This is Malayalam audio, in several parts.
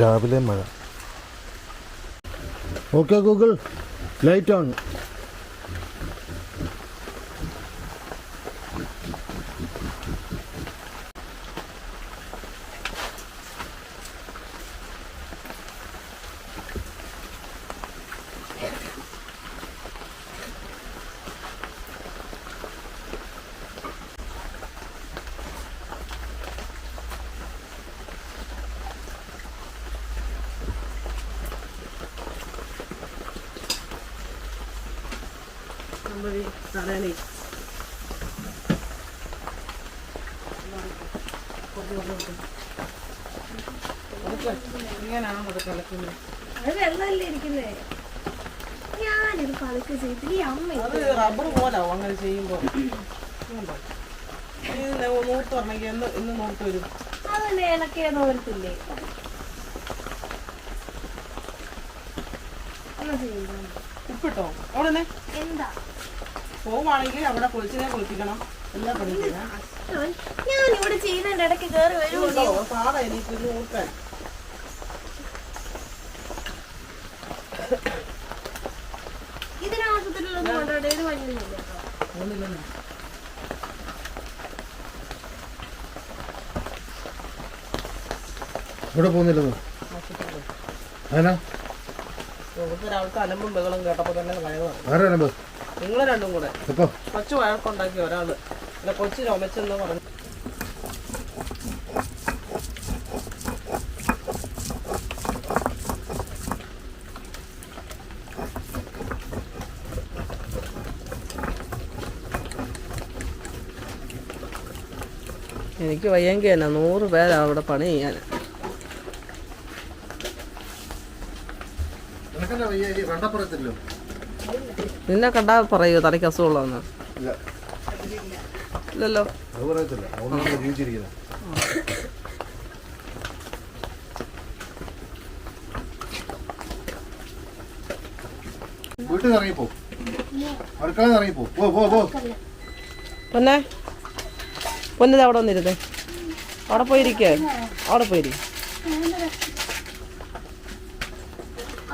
രാവിലെ മഴ. Okay Google light on. ഇങ്ങനെയാണോ അത് കളിക്കുന്നത് അത് വെള്ളമല്ലേ ഇരിക്കുന്നേ? ഞാനിത് പതുക്കെ ചെയ്ത് ഈ അമ്മ അത് റബ്ബർ പോലാവും അങ്ങനെ ചെയ്യുമ്പോൾ നൂത്ത് പറഞ്ഞെങ്കിൽ എന്ന് ഇന്ന് വരും. അതല്ലേ വരത്തില്ലേ ഉപ്പിട്ടോ? അവിടെ എന്താ? പോവാണെങ്കിൽ അവിടെ കുളിച്ചിനെ കുളിപ്പിക്കണം. എല്ലാം പഠിക്കണം ഞാൻ ഇവിടെ ചെയ്യുന്നതിന്റെ ഇടയ്ക്ക് കയറി വരുമോ കൊണ്ടുപോയി ഇത് ഇവിടെ അതിനാ അലമ്പും ബഹളം കേട്ടപ്പോൾ തന്നെ നിങ്ങൾ രണ്ടും കൂടെ. കൊച്ചു വഴക്കുണ്ടാക്കി ഒരാൾ. കൊച്ചു ചുമച്ചെന്ന് പറഞ്ഞു. എനിക്ക് വയ്യെങ്കിൽ തന്നെ നൂറ് പേരാണ് അവിടെ പണി ചെയ്യാൻ. നിന്നെ കണ്ടാ പറയൂ തലയ്ക്ക് അസുഖമുള്ളതെന്ന്. ഇല്ലല്ലോ. അത് പറയത്തില്ല. അതുകൊണ്ടാണ് ജീവിച്ചിരിക്കുന്നത്. വീട്ടിൽ നിന്ന് ഇറങ്ങിപ്പോ. അടുക്കളയിൽ നിന്ന് ഇറങ്ങിപ്പോ. പോ പോ പോ. പൊന്നെ. പൊന്നത് അവിടെ വന്നിരുന്നേ. അവിടെ പോയിരിക്കേ. അവിടെ പോയിരി.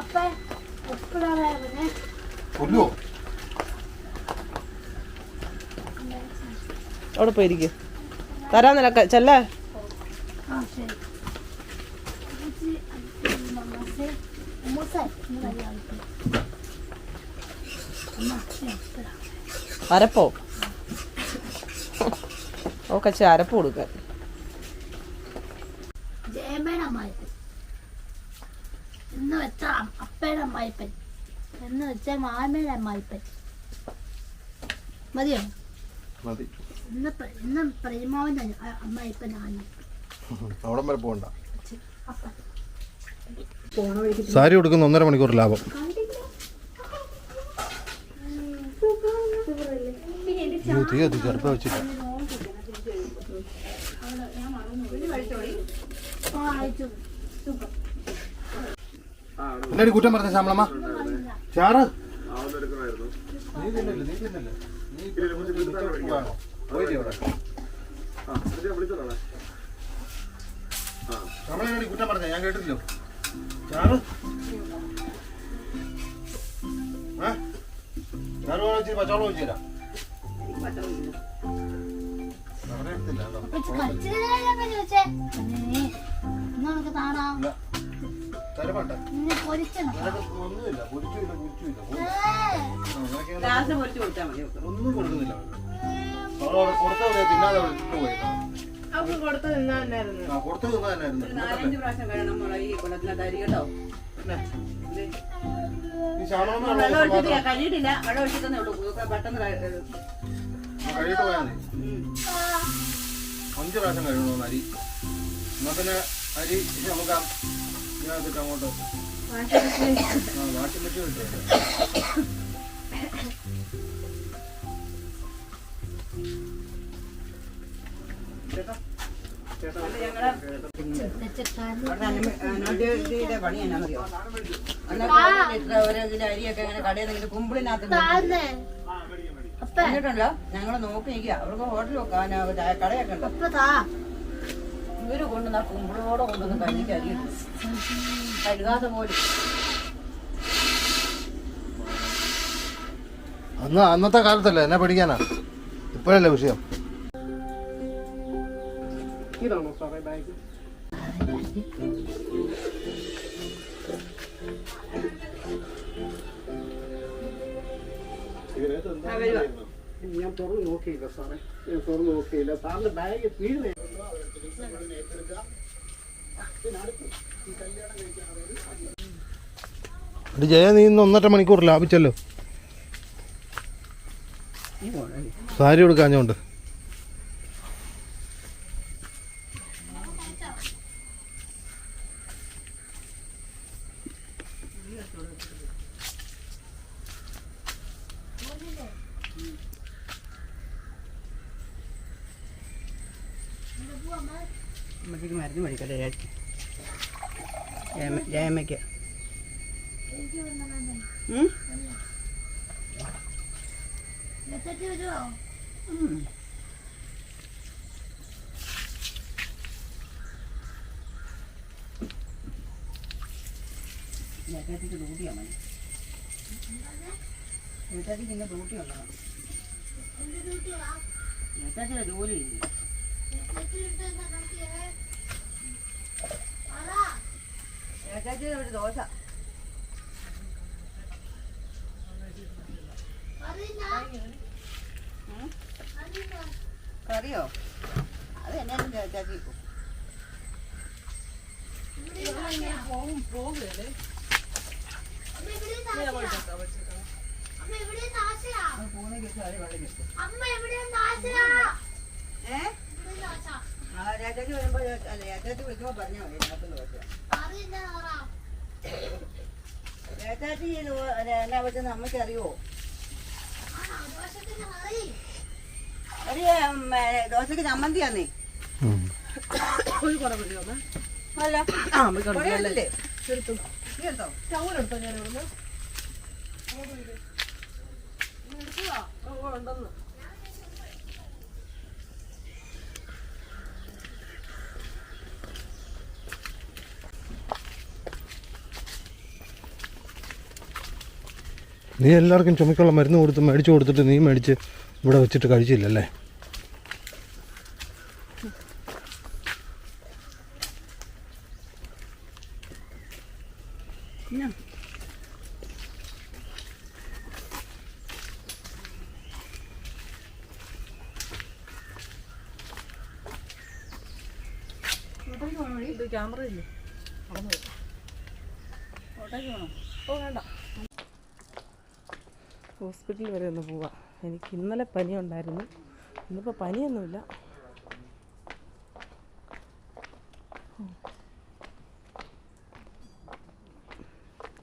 അപ്പ എപ്പോഴാണ് കൊല്ലുവോ? അവിടെ പോയിരിക്കും. തരാൻ നിനക്ക്. ചെല്ലേ. ആ ശരി. അരപ്പോ? ഓക്കെ അരപ്പ് കൊടുക്കാൻ ജയമേടെ അമ്മായിപ്പൻ എന്ന് വെച്ച അപ്പയുടെ അമ്മായിപ്പൻ എന്ന് വെച്ച മാമയുടെ അമ്മായിപ്പൻ മതിയോ? മതി. ഇന്ന് ഇന്ന് അമ്മായിപ്പനാണ്. അവിടം വരെ പോകണ്ട. സാരി കൊടുക്കുന്ന ഒന്നര മണിക്കൂർ ലാഭം. തീ ചെറുപ്പം എന്നാടി കുറ്റം പറഞ്ഞ ശ്യാമളമ്മ ചാറ്. നീ തിന്നില്ല നീ തിന്നില്ല? നീ ഈ കുറ്റം പറഞ്ഞ ഞാൻ കേട്ടില്ലല്ലോ ചാറ്? ചാറ് വേണോ ഇച്ചിരി പച്ചവെള്ളം ഒഴിച്ചു തരാം. ഒന്നും കൊടുക്കുന്നില്ല. തിന്നാതെ പോയി. അവർക്ക് കൊടുത്ത് നിന്നായിരുന്നു ആ കൊടുത്തു തിന്നാ തന്നെയായിരുന്നു. നാലഞ്ച് പ്രാവശ്യം കഴിയണം മുള ഈ കേട്ടോ. ഉള്ള വെള്ളം ദിവസം ഒഴിച്ചിട്ടില്ല കഴിയിട്ടില്ല വെള്ളം ഒഴിച്ചിട്ടേ ഉള്ളൂ. ഇതൊക്കെ പെട്ടെന്ന് കഴി- കഴിയിട്ട് പോയാൽ മതി. അഞ്ച് പ്രാവശ്യം കഴിയണമെന്ന് അരി. എന്നാ പിന്നെ അരി നമുക്ക് ഇതിനകത്തിട്ട് അങ്ങോട്ട് വാഷിംഗ് മെഷീൻ ഇട്ടേ ഞങ്ങളുടെ പണി എന്നാണെന്നറിയോ അന്നൊക്കെ ഒരു കിലോ അരിയൊക്കെ ഇങ്ങനെ കടയിൽ നിന്ന് കുമ്പിളിനകത്ത് താഴ്ന്നേ അപ്പ. എന്നിട്ടുണ്ടല്ലോ ഞങ്ങൾ നോക്കി നിൽക്കുക അവർക്ക് ഹോട്ടൽ വെക്കാൻ കടയൊക്കെ ഉണ്ട്. ഇവർ കൊണ്ടുവന്ന കുമ്പിളോടെ കൊണ്ടുവന്ന് അരിയിട്ടു കഴുകാതെ പോലും. അന്ന് അന്നത്തെ കാലത്തല്ലേ? എന്നെ പഠിക്കാനാ ഇപ്പോഴല്ലേ വിഷയം? ഞാൻ തുറന്ന് നോക്കിയില്ല സാറേ ഞാൻ തുറന്ന് നോക്കിയില്ല സാറിന്റെ ബാഗ് വീഴുന്നേ ഒരു ജയ നീ ഇന്ന് ഒന്നര മണിക്കൂർ ലാഭിച്ചല്ലോ സാരി കൊടുക്കാഞ്ഞോണ്ട് ചേട്ടാത്തിക്ക് ഡ്യൂട്ടിയാണ് മതി. ചേട്ടാത്തിക്ക് ഇന്ന് ഡ്യൂട്ടി ഉള്ളതാണ് ചേട്ടാത്തിയുടെ ജോലി ഇല്ല. ചേട്ടാത്തിയുടെ ഒരു ദോശ? കറിയോ? അത് എന്നെ ചേട്ടാത്തി പോകും കറി ചേട്ടാത്തി വരുമ്പോ ചേട്ടാത്തി വിളിക്കുമ്പോ പറഞ്ഞാൽ മതി എന്നാ പറ്റുന്ന ഒരു ദോശക്ക് ചമ്മന്തിയാന്നേ ഒരു കുട മതിയോ അല്ല ആ? എടുത്തു എടുത്തോ ടൗൺ എടുത്തോ ഞാൻ ഇവിടുന്ന് എടുക്കുവാ ഓ ഉണ്ടെന്ന് നീ എല്ലാവർക്കും ചുമക്കുള്ള മരുന്ന് കൊടുത്ത് മേടിച്ചു കൊടുത്തിട്ട് നീ മേടിച്ച് ഇവിടെ വെച്ചിട്ട് കഴിച്ചില്ലല്ലേ പിന്നെ ഇത് ക്യാമറ ഇല്ലേ ഹോസ്പിറ്റലിൽ വരെ ഒന്ന് പോവാം. എനിക്ക് ഇന്നലെ പനി ഉണ്ടായിരുന്നു ഇന്നിപ്പോൾ പനിയൊന്നുമില്ല.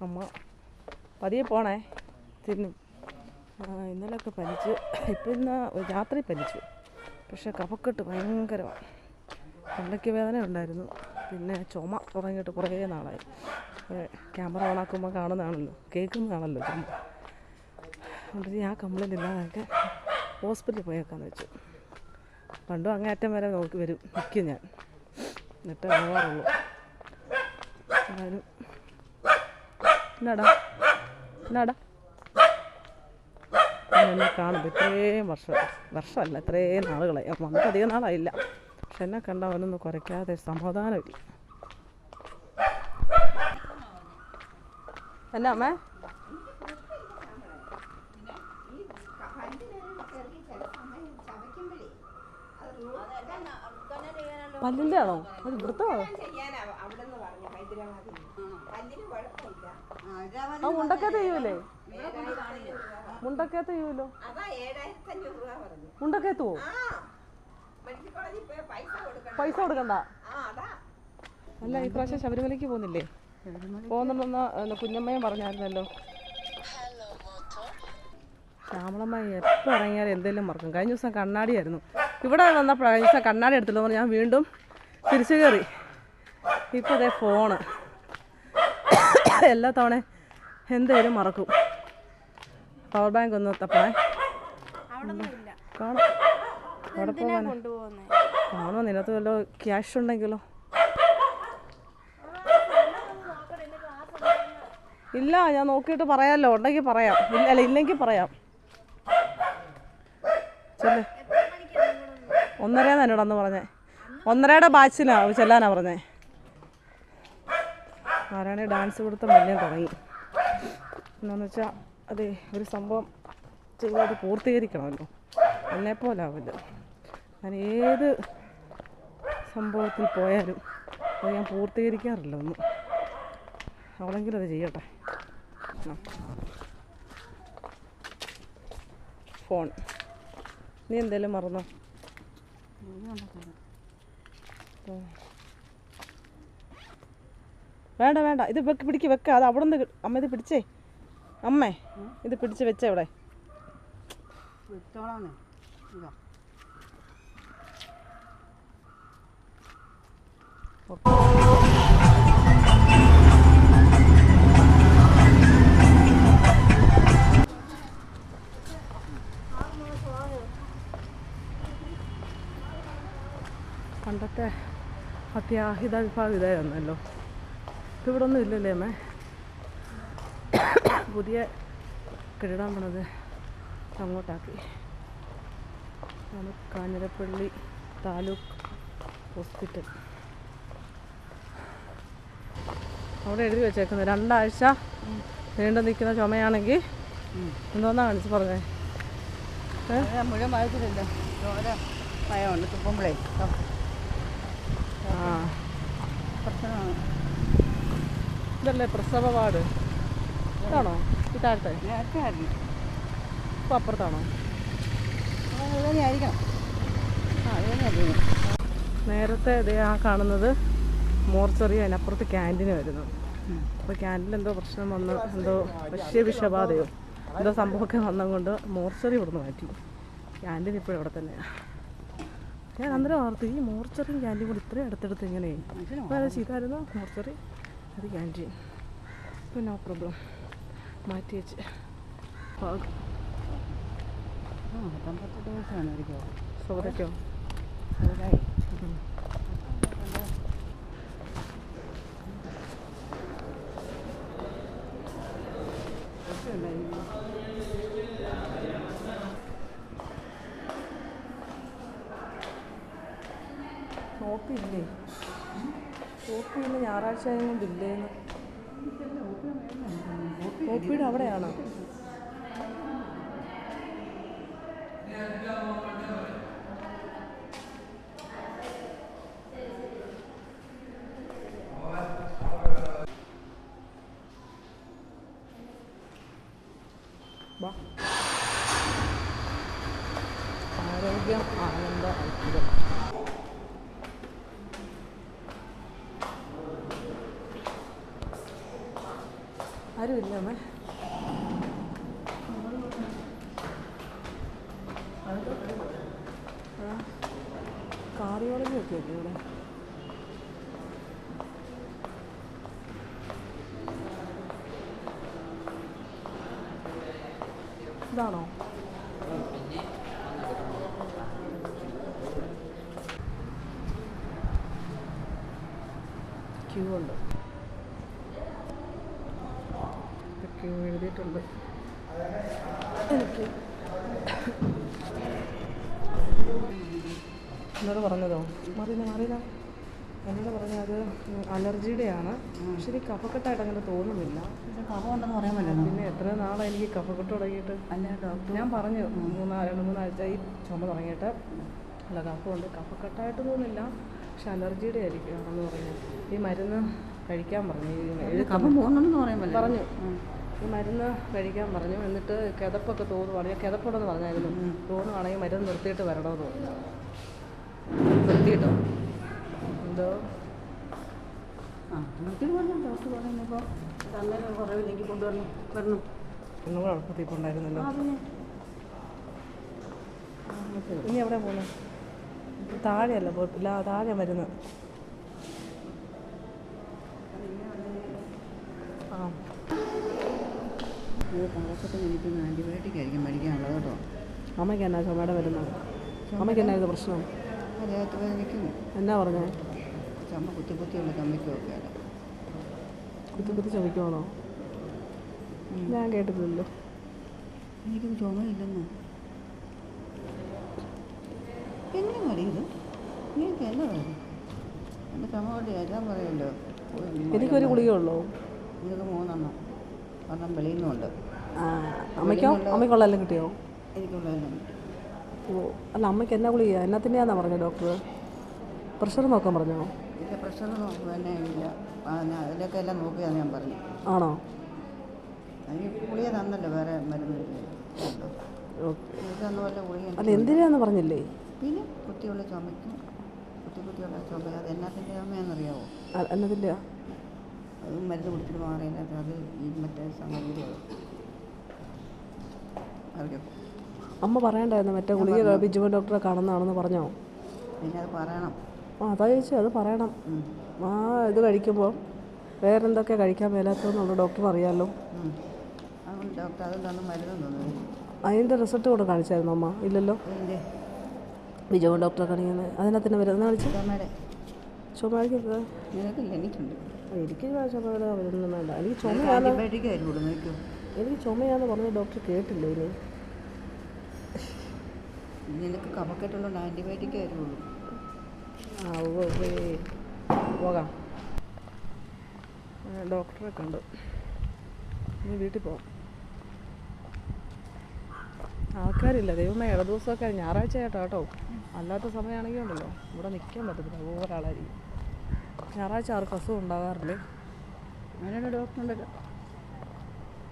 അമ്മ പതിയെ പോണേ. തിന്നും ഇന്നലെയൊക്കെ പനിച്ച്. ഇപ്പം ഇന്ന് രാത്രി പനിച്ചു. പക്ഷേ കഫക്കെട്ട് ഭയങ്കരമാണ് തൊണ്ടയ്ക്ക് വേദന ഉണ്ടായിരുന്നു. പിന്നെ ചുമ തുടങ്ങിയിട്ട് കുറേ നാളായി. ക്യാമറ ഓണാക്കുമ്പോൾ കാണുന്നതാണല്ലോ. കേൾക്കുന്നതാണല്ലോ ചുമ അതുകൊണ്ട് ഞാൻ കംപ്ലൈന്റ് ഇല്ലാതാക്കാൻ ഹോസ്പിറ്റലിൽ പോയേക്കാന്ന് വെച്ചു. പണ്ടും അങ്ങേറ്റം വരെ നോക്കി വരും. നിൽക്കും ഞാൻ. എന്നിട്ട് പോകാറുള്ളൂ എന്നെ കാണുമ്പോൾ ഇത്രയും വർഷം വർഷമല്ല ഇത്രയും നാളുകളായി. വന്നിട്ട് അധികം നാളായില്ല. പക്ഷെ എന്നെ കണ്ട അവനൊന്നും കുറയ്ക്കാതെ സമാധാനമില്ല. എന്നാ അമ്മേ? പല്ലിന്റെ ആണോ അത് ഇവിടുത്തെ ആ മുണ്ടക്കത്ത് ചെയ്യൂലേ മുണ്ടക്കത്ത് ചെയ്യൂലോ മുണ്ടക്കത്ത് പോവും പൈസ കൊടുക്കണ്ട. അല്ല ഈ പ്രാവശ്യം ശബരിമലയ്ക്ക് പോകുന്നില്ലേ? പോകുന്നുണ്ടെന്ന് കുഞ്ഞമ്മയും പറഞ്ഞായിരുന്നല്ലോ. ശ്യാമളമ്മ എപ്പോൾ ഇറങ്ങിയാലും എന്തെങ്കിലും മറക്കും. കഴിഞ്ഞ ദിവസം കണ്ണാടിയായിരുന്നു. ഇവിടെ വന്നപ്പോൾ കഴിഞ്ഞ ദിവസം കണ്ണാടി എടുത്തില്ല പറഞ്ഞ് ഞാൻ വീണ്ടും തിരിച്ചു കയറി. ഇപ്പോൾ അതേ ഫോണ്. എല്ലാ തവണ എന്തേലും മറക്കും. പവർ ബാങ്ക് ഒന്ന് തപ്പണേ. കാണാം. അവിടെ പോകാൻ കാണുമോ നിനത്ത് വല്ല ക്യാഷ് ഉണ്ടെങ്കിലോ? ഇല്ല ഞാൻ നോക്കിയിട്ട് പറയാമല്ലോ ഉണ്ടെങ്കിൽ പറയാം. ഇല്ല അല്ല ഇല്ലെങ്കിൽ പറയാം. ഒന്നരയെന്ന് എന്നോട് അന്ന് പറഞ്ഞേ. ഒന്നരയുടെ ബാച്ചിനാ ചെല്ലാനാ പറഞ്ഞേ. ആരാണെ ഡാൻസ് കൊടുത്ത മുന്നേ തുടങ്ങി. എന്നാന്ന് വെച്ചാൽ അതെ ഒരു സംഭവം ചെയ്തത് പൂർത്തീകരിക്കണമല്ലോ. എന്നെ പോലെ ആവില്ല. ഞാൻ ഏത് സംഭവത്തിൽ പോയാലും അത് ഞാൻ പൂർത്തീകരിക്കാറില്ല ഒന്നും. അവളെങ്കിലും അത് ചെയ്യട്ടെ ഫോൺ. നീ എന്തേലും മറന്നോ. വേണ്ട വേണ്ട. ഇത് വെക്ക് പിടിക്ക് വെക്ക. അത് അവിടെ നിന്ന് അമ്മ ഇത് പിടിച്ചേ. അമ്മേ ഇത് പിടിച്ച് വെച്ചേ ഇവിടെ. വിട്ടോളാന്നേ പണ്ടത്തെ അത്യാഹിത വിഭാഗം ഇതായിരുന്നല്ലോ. ഇപ്പം ഇവിടെ ഒന്നും ഇല്ലല്ലേ അമ്മേ? പുതിയ കെട്ടിടം പണത് അങ്ങോട്ടാക്കി. കാഞ്ഞിരപ്പള്ളി താലൂക്ക് ഹോസ്പിറ്റൽ. അവിടെ എഴുതി വെച്ചേക്കുന്നത്. രണ്ടാഴ്ച നീണ്ടു നിൽക്കുന്ന ചുമയാണെങ്കിൽ എന്തോന്നാ കാണിച്ച് പറഞ്ഞേ? മുഴുവൻ വായിച്ചിട്ടില്ല ഓരോ ഭയമുണ്ട് തുപ്പുമ്പോഴേ. ഇതല്ലേ പ്രസവ വാർഡ്? ഇതാണോ? ഈ താഴത്തെ? ഇപ്പം അപ്പുറത്താണോ? നേരത്തെ ഇതേ ആ കാണുന്നത് മോർച്ചറി അതിനപ്പുറത്ത് ക്യാന്റീന് വരുന്നു. അപ്പോൾ ക്യാന്റീൻ എന്തോ പ്രശ്നം വന്ന് എന്തോ വശ്യ വിഷബാധയോ എന്തോ സംഭവമൊക്കെ വന്നതുകൊണ്ട് മോർച്ചറി ഇവിടുന്ന് മാറ്റി. ക്യാന്റീൻ ഇപ്പോഴും ഇവിടെ തന്നെയാണ് ഞാൻ അന്നേരം ഓർത്തു ഈ മോർച്ചറിയും ക്യാന്റീൻ കൂടി ഇത്രയും അടുത്തെടുത്ത് ഇങ്ങനെ വേറെ ചെയ്തായിരുന്നു മോർച്ചറി? അത് ക്യാന്റീൻ ഇപ്പം നോ പ്രോബ്ലം മാറ്റി വെച്ച്. ആ പത്തൊമ്പത് അതായി നോക്കിയില്ലേ നോക്കിയില്ല ഞായറാഴ്ച ആയതുകൊണ്ടില്ലേന്ന് ഓപ്പിയുടെ അവിടെയാണോ വാ. ആരോഗ്യം ആനന്ദ ഐക്യം ആരുമില്ല അമ്മേ ആ കാർഡിയോളജി ഒക്കെ ഇല്ലേ ഇവിടെ ഇതാണോ? ക്യൂ ഉണ്ട്. ക്യൂ എഴുതിയിട്ടുണ്ട്. എനിക്ക് എന്നോട് പറഞ്ഞതോ? മാറിയില്ല മാറിയില്ല. എന്നോട് പറഞ്ഞത് അലർജിയുടെയാണ്. പക്ഷെ എനിക്ക് കഫക്കെട്ടായിട്ട് അങ്ങനെ തോന്നുന്നില്ല. കഫമുണ്ടെന്ന് പറയാൻ പറ്റില്ല പിന്നെ എത്ര നാളെ എനിക്ക് കഫക്കെട്ട് തുടങ്ങിയിട്ട്? അല്ല ഡോക്ടർ ഞാൻ പറഞ്ഞു മൂന്നാൽ രണ്ട് മൂന്നാഴ്ച ഈ ചുമ തുടങ്ങിയിട്ട്. അല്ല കഫമുണ്ട്. കഫക്കെട്ടായിട്ട് തോന്നില്ല പക്ഷെ അലർജിയുടെ ആയിരിക്കും ആണെന്ന് പറഞ്ഞു. ഈ മരുന്ന് കഴിക്കാൻ പറഞ്ഞു. കഫം പോകുന്നുണ്ടെന്ന് പറയാൻ പറ്റില്ല. പറഞ്ഞു. ഈ മരുന്ന് കഴിക്കാൻ പറഞ്ഞു. എന്നിട്ട് കിതപ്പൊക്കെ തോന്നുവാണെങ്കിൽ കിതപ്പുണ്ടെന്ന് പറഞ്ഞായിരുന്നു. തോന്നുവാണെങ്കിൽ മരുന്ന് നിർത്തിയിട്ട് വരണമെന്ന് തോന്നുന്നു നിർത്തിയിട്ടോ? എന്തോ? ആ നിർത്തിയിട്ട് പറഞ്ഞു ഡോക്ടർ പറയുന്നപ്പോൾ കുറവില്ലെങ്കിൽ കൊണ്ടുവരണം. വരണം. ഒന്നും കൂടെ ഇനി എവിടെ പോകണം താഴെയല്ല പോയിട്ടില്ല താഴെ മരുന്ന് ആ. ആന്റിബയോട്ടിക് ആയിരിക്കും മേടിക്കാനുള്ളത് കേട്ടോ. അമ്മയ്ക്ക് എന്നാ ചുമയുടെ മരുന്ന്? അമ്മയ്ക്ക് എന്നായിരുന്നു പ്രശ്നം? എന്നാ പറഞ്ഞേ? ചുമ കുത്തി കുത്തിയുള്ള ചുമയ്ക്കും കുത്തി കുത്തി ഞാൻ കേട്ടിട്ടില്ലല്ലോ. എനിക്ക് ചുമയില്ലെന്ന്. എന്നെ മറിയത് എനിക്ക് എന്നാ കാര്യം. എന്റെ ചുമ കൊണ്ട് എല്ലാം പറയല്ലോ. എനിക്കൊരു ഗുളികയുള്ളൂ. എനിക്ക് മൂന്നെണ്ണം. ഒരെണ്ണം വെളിയിൽ നിന്നുണ്ട് അമ്മയ്ക്കോ? അമ്മയ്ക്കുള്ളതെല്ലാം കിട്ടിയോ? എനിക്കുള്ളതെല്ലാം ഓ അല്ല അമ്മയ്ക്ക് എന്നാ ഗുളിക? എന്നാത്തിന്റെയാണെന്നാ പറഞ്ഞത് ഡോക്ടർ പ്രഷർ നോക്കാൻ പറഞ്ഞോ? പ്രഷർ പ്രഷർ തന്നെ ഇല്ല. ഞാൻ അതിലൊക്കെ എല്ലാം നോക്കിയാണ് ഞാൻ പറഞ്ഞു ആണോ? ഗുളിക തന്നല്ലോ വേറെ മരുന്ന് അല്ല എന്തിനാന്ന് പറഞ്ഞില്ലേ? പിന്നെ കുട്ടിയുള്ള ചുമയ്ക്കും കുട്ടി കുത്തിയുള്ള ചുമ അത് എന്നാത്തിന്റെ ചുമയാണെന്നറിയാവോ? എന്നതില്ല അത് മരുന്ന് കുടിച്ചിട്ട് മാറിയില്ല അത് ഈ മറ്റേ സംഗതിയുടെ അറിയാം അമ്മ പറയണ്ടായിരുന്നു മറ്റേ ഗുളിക ബിജുമൻ ഡോക്ടറെ കാണുന്നതാണെന്ന് പറഞ്ഞോ? പിന്നെ അത് പറയണം. ആ അതാ ചോദിച്ചു അത് പറയണം. ആ ഇത് കഴിക്കുമ്പോൾ വേറെന്തൊക്കെ കഴിക്കാൻ മേലാത്തതെന്നുള്ള ഡോക്ടർ അറിയാമല്ലോ. ഡോക്ടർ തന്ന മരുന്ന് അതിന്റെ റിസൾട്ട് കൂടെ കാണിച്ചായിരുന്നു അമ്മ? ഇല്ലല്ലോ. വിജയ ഡോക്ടറെ കാണിക്കുന്നത് അതിനകത്തിന് വരുന്ന? കാണിച്ചു. ചുമക്ക് എനിക്ക് ചുമയുടെ വേണ്ട. എനിക്ക് ചുമയാണ്? എനിക്ക് ചുമയാന്ന് പറഞ്ഞ ഡോക്ടർ കേട്ടില്ല ഇനി? നിനക്ക് കഫക്കെട്ടുള്ളതുകൊണ്ട് ആന്റിബയോട്ടിക് ആയിരുന്നുള്ളൂ ആ ഉവ്വേ. പോകാം. ഡോക്ടറെ കണ്ടു. ഇനി വീട്ടിൽ പോകാം ആൾക്കാരില്ല. ദൈവമേ ഇട ദിവസമൊക്കെ ഞായറാഴ്ച ആയിട്ടോ കേട്ടോ. അല്ലാത്ത സമയമാണെങ്കിൽ ഉണ്ടല്ലോ. ഇവിടെ നിൽക്കാൻ പറ്റത്തില്ല. ഒരാളായിരിക്കും ഞായറാഴ്ച ആർക്കും അസുഖം ഉണ്ടാകാറില്ലേ? അങ്ങനെ ഡോക്ടറുണ്ടല്ലോ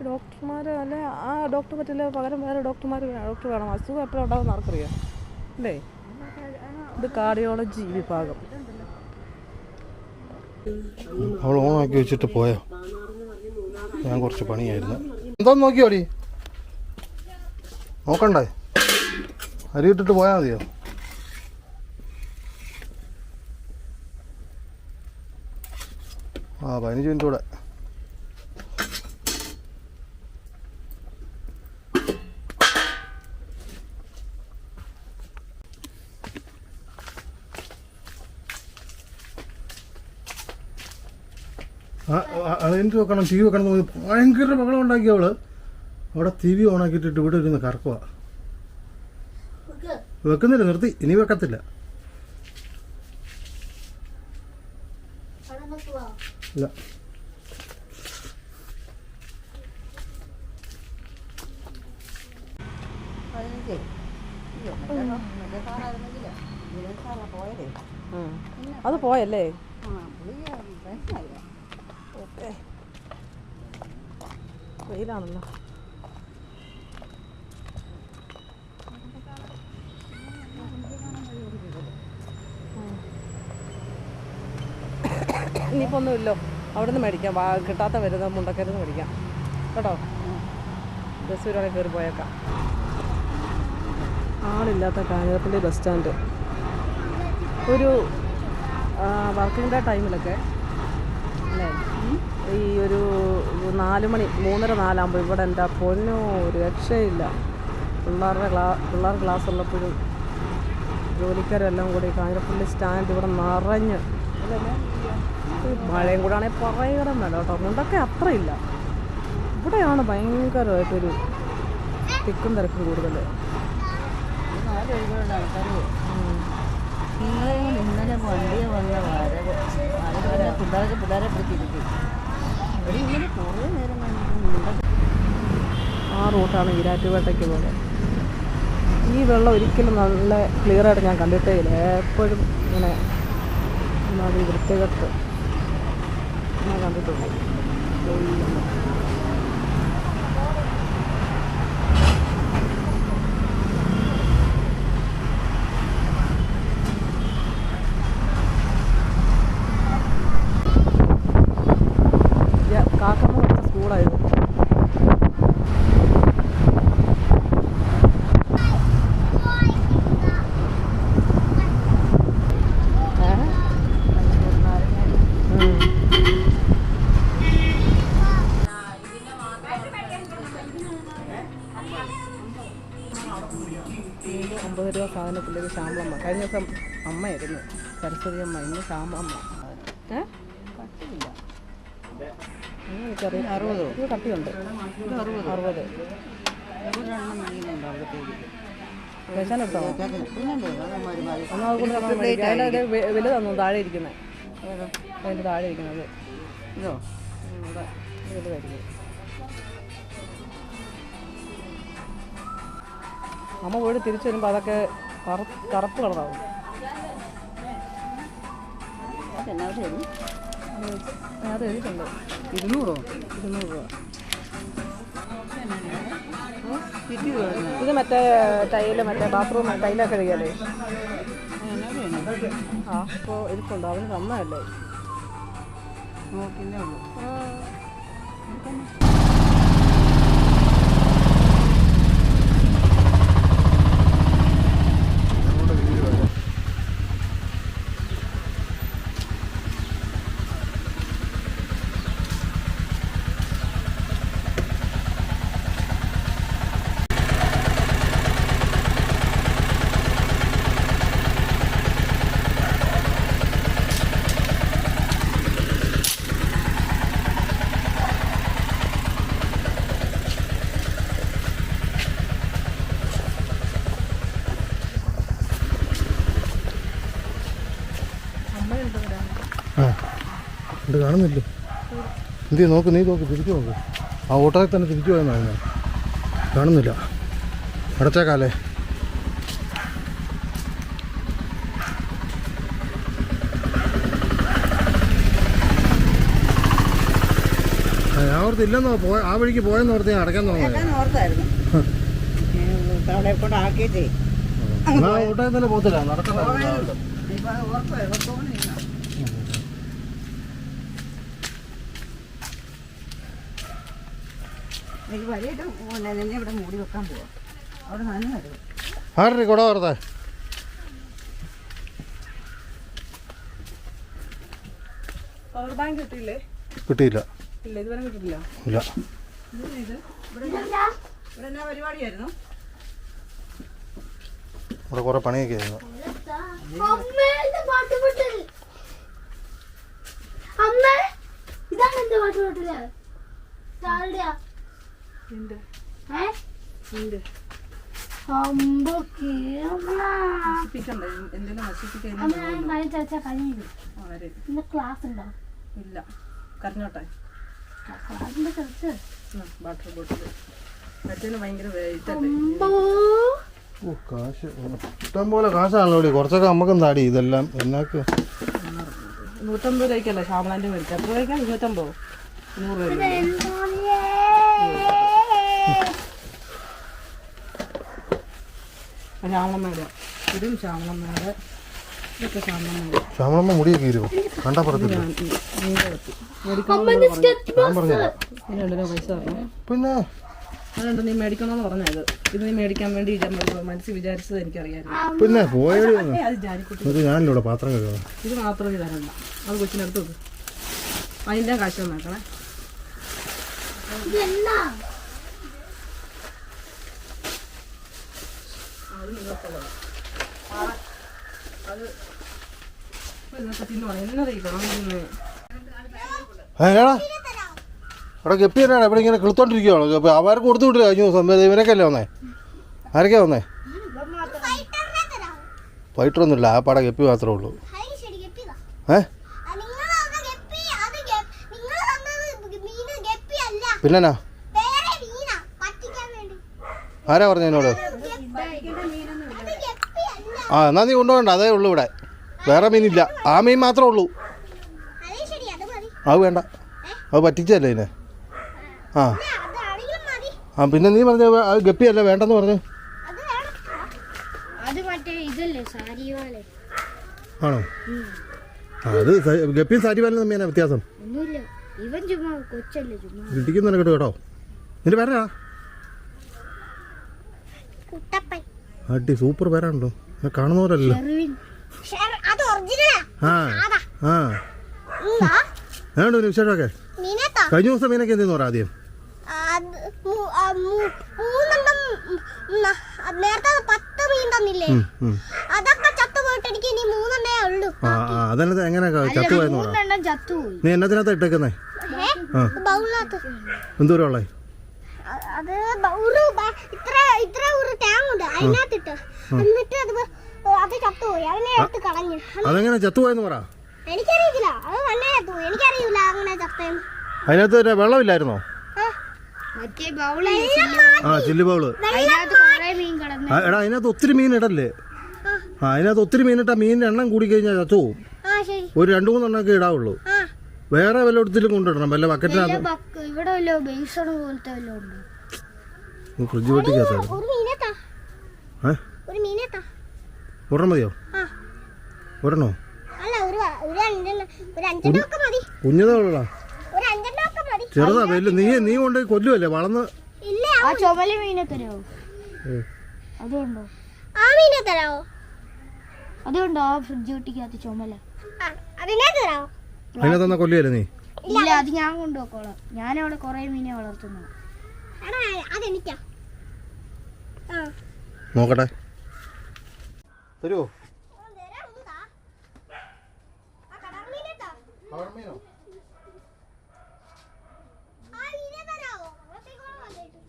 ഡോക്ടർമാർ അല്ല ആ ഡോക്ടർ പറ്റില്ല പകരം വേറെ ഡോക്ടർമാർ ഡോക്ടർ വേണം. അസുഖം എപ്പോഴും ഉണ്ടാകുമെന്ന് ആർക്കറിയാം. അല്ലേ? ഇത് കാർഡിയോളജി വിഭാഗം. അവൾ ഓണാക്കി വെച്ചിട്ട് പോയോ? ഞാൻ കുറച്ച് പണിയായിരുന്നു. എന്താ നോക്കിയോടി? നോക്കണ്ടേ? അരി ഇട്ടിട്ട് പോയാൽ മതിയോ? ആ പതിനഞ്ച് മിനിറ്റ് കൂടെ. അതിന് വെക്കണം ടി വി വെക്കണം എന്ന് പറഞ്ഞ് ഭയങ്കര ബഹളം ഉണ്ടാക്കി അവൾ. അവിടെ ടി വി ഓണാക്കിയിട്ടിട്ട് ഇവിടെ ഇരുന്ന് കറക്കുക വെക്കുന്നില്ല നിർത്തി. ഇനി വെക്കത്തില്ല. ഇല്ല. പോയല്ലേ മറ്റേ മറ്റേ സാറായിരുന്നെങ്കിലോ മറ്റേ സാറാ പോയതേ ഉം. അത് പോയല്ലേ ആ പുള്ളിക്ക് പ്രശ്നമില്ല ഓക്കെ വെയിലാണല്ലോ ഇനിയിപ്പോൾ ഒന്നുമില്ലോ അവിടെ നിന്ന് മേടിക്കാം കിട്ടാത്ത വരുന്ന മുണ്ടക്കരുന്ന് മേടിക്കാം. കേട്ടോ? ബസ് വരുവാണെങ്കിൽ കയറി പോയേക്കാം. ആളില്ലാത്ത കാഞ്ഞിരപ്പള്ളി ബസ് സ്റ്റാൻഡ്. ഒരു വർക്കിംഗ് ഡേ ടൈമിലൊക്കെ അല്ലേ? ഈ ഒരു നാല് മണി മൂന്നര നാലാകുമ്പോൾ ഇവിടെ എന്റെ പൊന്നു ഒരു രക്ഷയില്ല. പിള്ളേരുടെ ക്ലാ പിള്ളേർ ക്ലാസ് ഉള്ളപ്പോഴും ജോലിക്കാരെല്ലാം കൂടി കാഞ്ഞിരപ്പള്ളി സ്റ്റാൻഡ് ഇവിടെ നിറഞ്ഞ്. മഴയും കൂടെ ആണെങ്കിൽ പറയണം വേണ്ട കേട്ടോ. മുണ്ടൊക്കെ അത്രയില്ല. ഇവിടെയാണ് ഭയങ്കരമായിട്ടൊരു തിക്കും തിരക്കും കൂടുതൽ. ഇന്നലെ വണ്ടിയെ വന്ന പിള്ളേരെ പിടിച്ചിരിക്കും ഇവിടെ ഇങ്ങനെ കുറേ നേരം ആ റൂട്ടാണ് ഈരാറ്റുപേട്ടയ്ക്ക് പോലെ ഈ വെള്ളം ഒരിക്കലും നല്ല ക്ലിയറായിട്ട് ഞാൻ കണ്ടിട്ടേ ഇല്ല. എപ്പോഴും ഇങ്ങനെ ഒന്നാമത് വൃത്തികെട്ട് ഞാൻ കണ്ടിട്ടുണ്ട് ഒയ്യോ. യ- കഴിഞ്ഞ ദിവസം അമ്മയായിരുന്നു. സരസ്വതി അമ്മ ഇന്ന് സാമ അമ്മ. കട്ടിയില്ല. അങ്ങനെ എനിക്കറിയാം അറുപതോ? ഇത് കട്ടിയുണ്ട്. അറുപത്? ഒരെണ്ണം മീനുണ്ട് അവിടത്തേക്ക് കഴിച്ചാൻ എടുത്തോ പിന്നല്ലേ അതമ്മ ഒരുപാട് എന്നാൽ അതുകൊണ്ട് നമ്മൾ മേടിക്കാം. അതിന്റെ വെ- വലുത് തന്നു താഴെ ഇരിക്കുന്നത് അതിന്റെ താഴെ ഇരിക്കുന്നത്. ഇതോ? വലുതായിരിക്കും. അമ്മ പോയിട്ട് തിരിച്ചു വരുമ്പോൾ അതൊക്കെ കറുപ്പ് കളറാവും. അത് ഇരുന്നൂറോ? ഇരുന്നൂറ് രൂപ. ഇത് മറ്റേ ടൈൽ മറ്റേ ബാത്റൂം ടൈലൊക്കെ കഴിയാലേ ആ അപ്പോൾ ഇരിപ്പുണ്ടോ. അവന് തന്നതല്ലേ? നോക്കിന്നേ ഉള്ളൂ ആ ഇത് കാണുന്നില്ല എന്ത് നോക്ക് നീ നോക്ക് തിരിച്ചു നോക്ക്. ആ ഓട്ടോയിൽ തന്നെ തിരിച്ചു പോയെന്നാണ് കാണുന്നില്ല. അടച്ചേക്കാലേ ഞാൻ ഓർത്ത് ഇല്ലെന്നോ പോയ ആ വഴിക്ക് പോയെന്ന് ഓർത്ത് ഞാൻ അടയ്ക്കാൻ തോന്നുന്നു ഓട്ടോയിൽ തന്നെ പോകത്തില്ല നടക്കണ്ട ഇപ്പൊ ഓർപ്പോ തോന്നില്ല എനിക്ക് നിന്നെ ഇവിടെ മൂടി വെക്കാൻ പോവാ. അവിടെ നനഞ്ഞു വരും ആരുടെ കുട ഓർത്തേ പവർ ബാങ്ക് കിട്ടിയില്ലേ? കിട്ടിയില്ല. ഇല്ല ഇതുവരെ കിട്ടിയില്ല ഇല്ല. ഇവിടെ എന്നാ പരിപാടിയായിരുന്നു? ഇവിടെ കുറെ പണിയൊക്കെ ആയിരുന്നു. അമ്മ ഇതാണ് എന്റെ പാട്ട് പൊട്ടൽ. ക്ലാസ് ഉണ്ടോ. ഇല്ല. കരഞ്ഞോട്ടെ. വാട്ടർ ബോട്ടിൽ മറ്റേന് ഭയങ്കര വെയിറ്റ് അല്ലേ അമ്പോ? ഓ കാശ്. ഇഷ്ടം പോലെ കാശാണല്ലോ കുറച്ചൊക്കെ നമുക്കും താടി ഇതെല്ലാം. എന്നാക്ക്? നൂറ്റമ്പത് രൂപയ്ക്കല്ലേ ശ്യാമളാന്റെ മേടിച്ചത്? എത്ര രൂപയ്ക്കാണ്? ഇരുന്നൂറ്റമ്പതോ? നൂറ് രൂപ എന്താ ശ്യാമളമ്മയുടെ ഇതും ശ്യാമളമ്മയുടെ ഇതൊക്കെ ശ്യാമളമ്മയുടെ ശ്യാമളമ്മ മുടിയൊക്കെ ഇരുവോ? കണ്ടാ ഞാൻ പറഞ്ഞില്ല പൈസ പിന്നെ? അതുകൊണ്ട് നീ മേടിക്കണമെന്ന് പറഞ്ഞത്. ഇത് നീ മേടിക്കാൻ വേണ്ടി വിചാ- മനസ്സിൽ വിചാരിച്ചത് എനിക്കറിയാമായിരുന്നു പിന്നെ ഞാനില്ല പാത്രം കഴുകണം ഇത് മാത്രം തരണ്ട അത് കൊച്ചിനടുത്ത് വെക്ക് അതിന്റെ കാശ് നോക്കണേ അവിടെ ഗപ്പി തന്നെയാണ് ഇവിടെ ഇങ്ങനെ കിളുത്തോണ്ടിരിക്കുകയാണ് ഗപ്പി അവർക്ക് കൊടുത്തു വിട്ടില്ല? കഴിഞ്ഞ ദിവസം ഇവരൊക്കെ അല്ലേ വന്നേ? ആരൊക്കെയാ വന്നേ? ഫൈറ്ററൊന്നുമില്ല ആ പട ഗപ്പി മാത്രമേ ഉള്ളൂ. ഏ? പിന്നെന്നാ? ആരാ പറഞ്ഞു എന്നോട്? ആ എന്നാ നീ കൊണ്ടുപോകണ്ട. അതേ ഉള്ളൂ ഇവിടെ. വേറെ മീനില്ല. ആ മീൻ മാത്രമേ ഉള്ളൂ. അത് വേണ്ട. അത് പറ്റിച്ചല്ലേ ഇതിനെ? ആ. ആ പിന്നെ നീ പറഞ്ഞ അത് ഗപ്പിയല്ല വേണ്ടെന്ന് പറഞ്ഞു? ആണോ? അത് ഗപ്പി ഗപ്പിയും സാരിവാലും തമ്മിയാണ് വ്യത്യാസം? ഒന്നുമില്ല. ഇവൻ ചുമ്മാ കൊച്ചല്ലേ ചുമ്മാ. ഇടിക്കുന്നുണ്ട് കേട്ടോ കേട്ടോ. നിന്റെ പേരാ കുട്ടപ്പൻ. അടി സൂപ്പർ പേരാണല്ലോ. ആ ആ. ഏതാണ്ട് ഒരു വിശേഷമൊക്കെ? കഴിഞ്ഞ ദിവസം മീനൊക്കെ എന്തെന്ന് പറ ആദ്യം? നേരത്തെ പത്ത് മീൻ ഉം. അതൊക്കെ ചത്തുപോയിട്ട് എനിക്ക് ഇനി മൂന്നെണ്ണേ ഉള്ളൂ. അതന്നെ എങ്ങനെ ചത്തുപോയി നീ എന്നതിനകത്ത് ഇട്ടേക്കുന്നേ? എന്തോരം ഉള്ളേ? അത് ഇത്ര ഇത്ര ഒരു അതിനകത്തിട്ട്. എന്നിട്ട് അത് അത് ചത്തുപോയി. അതിനെ എടുത്ത് കളഞ്ഞു. അതെങ്ങനെ ചത്തുപോയെന്ന് പറ. എനിക്കറിയില്ല അത് തന്നെ ചത്തുപോയി. എനിക്കറിയില്ല അങ്ങനെ ചത്തേന്ന് അതിനകത്ത് വെള്ളമില്ലായിരുന്നോ? ആ. Chilli bowl. അതിനകത്ത് കുറെ മീൻ കിടന്നു. എടാ അതിനകത്ത് ഒത്തിരി മീൻ ഇടല്ലേ? ആ. അതിനകത്ത് ഒത്തിരി മീനിട്ട മീനിന്റെ എണ്ണം കൂടി കഴിഞ്ഞാൽ ചത്തുപോകും ആ ശരി. ഒരു രണ്ടു മൂന്നെണ്ണൊക്കെ ഇടാവുള്ളൂ. വേറെ വല്ല ഇടത്തിലും കൊണ്ടിടണം വല്ല ബക്കറ്റിനകത്ത് ഫ്രിഡ്ജ് വെട്ടിക്കകത്തായിരുന്നു ഒരു മീനെത്താ ഏ ഒരെണ്ണം മതിയോ? ആ. ഒരെണ്ണോ? അല്ല ഒരു ഒരു അഞ്ചെണ്ണം. ഒരു അഞ്ചെണ്ണം ഒക്കെ മതി. കുഞ്ഞതാ ചെറുതാ വലിയ നീ നീ കൊണ്ട് കൊല്ലുമല്ലേ വളർന്ന് ഇല്ല ആ ചുമല മീനെ തരോ ഏ. അതുകൊണ്ടോ ആ മീനെ തരാവോ? അതുകൊണ്ടോ ആ ഫ്രിഡ്ജ് കുട്ടിക്കകത്ത് ചുമല. ആ, അതിനെ തരോ അതിനെ തന്ന കൊല്ലുകയല്ലേ നീ? ഇല്ല അത് ഞാൻ കൊണ്ടുപോക്കോളാം ഞാൻ അവിടെ കുറെ മീനെ വളർത്തുന്നു. എടാ അതെനിക്കാ. ആ. നോക്കട്ടെ തരുമോ ഓ, തരാം, ഒന്ന് താ. ആ കടൽ മീനെ താ. ആ മീനെ തരാവോ? അവിടത്തേക്കോളം വന്നിട്ട്.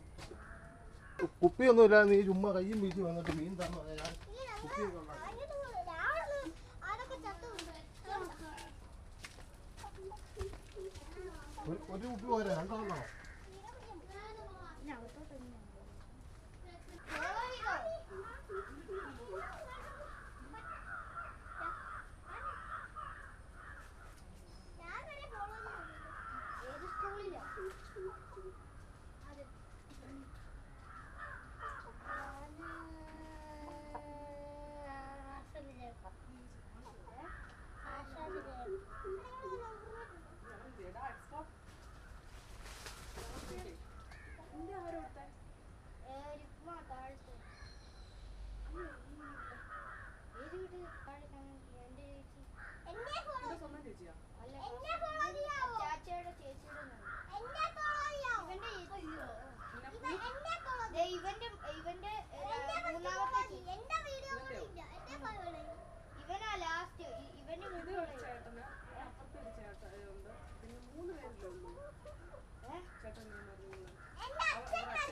കുപ്പിയൊന്നുമില്ല നീ ചുമ്മാ കയ്യും വീശി വന്നിട്ട് മീൻ തന്നു ഞാൻ. ഒരു ഒരു കുപ്പി പോരാ രണ്ടെണ്ണോ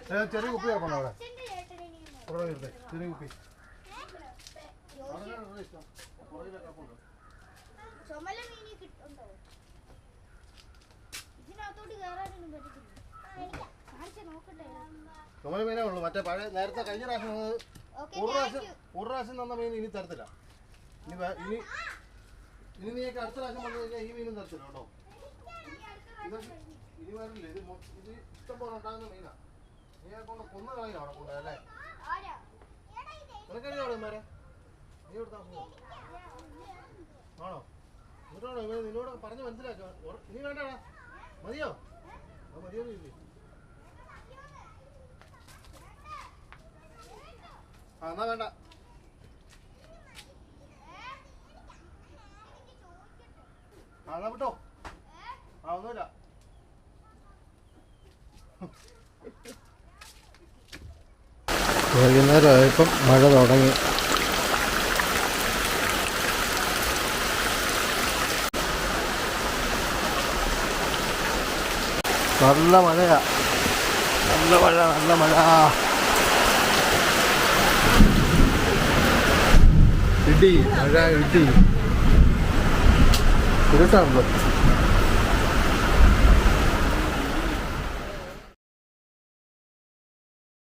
ചെറിയ കുപ്പി വെക്കണം അവിടെ? ഇരുന്നേ, ചെറിയ കുപ്പി. ചുമല മീനി കിട്ടുണ്ടോ ഇതിനകത്തോട്ട് കയറാനൊന്നും പറ്റത്തില്ല കാണിച്ച നോക്കട്ടെ ചുമല മീനേ ഉള്ളൂ. മറ്റേ പഴയ നേരത്തെ കഴിഞ്ഞ പ്രാവശ്യം ഒരു പ്രാവശ്യം ഒരു പ്രാവശ്യം തന്ന മീൻ ഇനി തരത്തില്ല. ഇനി ഇനി ഇനി നീയൊക്കെ അടുത്ത പ്രാവശ്യം വന്നു കഴിഞ്ഞാൽ ഈ മീനും തരത്തില്ല കേട്ടോ. ഇനി വരില്ല. ഇത് ഇത് ഇഷ്ടം പോലെ ഉണ്ടാകുന്ന മീനാ. നീ കൊണ്ട് കൊന്നു കളയില്ല അവിടെ കൊണ്ട് അല്ലേ നിനക്കറിയാം അവിടെ മാരെ? നീ താമസിക്കുന്നു ആണോ? എന്നിട്ടാണോ ഇവൻ നിന്നോട് പറഞ്ഞ് മനസ്സിലാക്കുക? നീ വേണ്ടടാ മതിയോ? ആ മതിയോന്ന് ചോദിച്ചു ആ എന്നാ വേണ്ട. ആ എന്നാ വിട്ടോ. ആ ഒന്നുമില്ല. വൈകുന്നേരം ആയപ്പം മഴ തുടങ്ങി. നല്ല മഴയാ. നല്ല മഴ നല്ല മഴ. ഇടി മഴ ഇടി. ഇരുട്ടാണല്ലോ.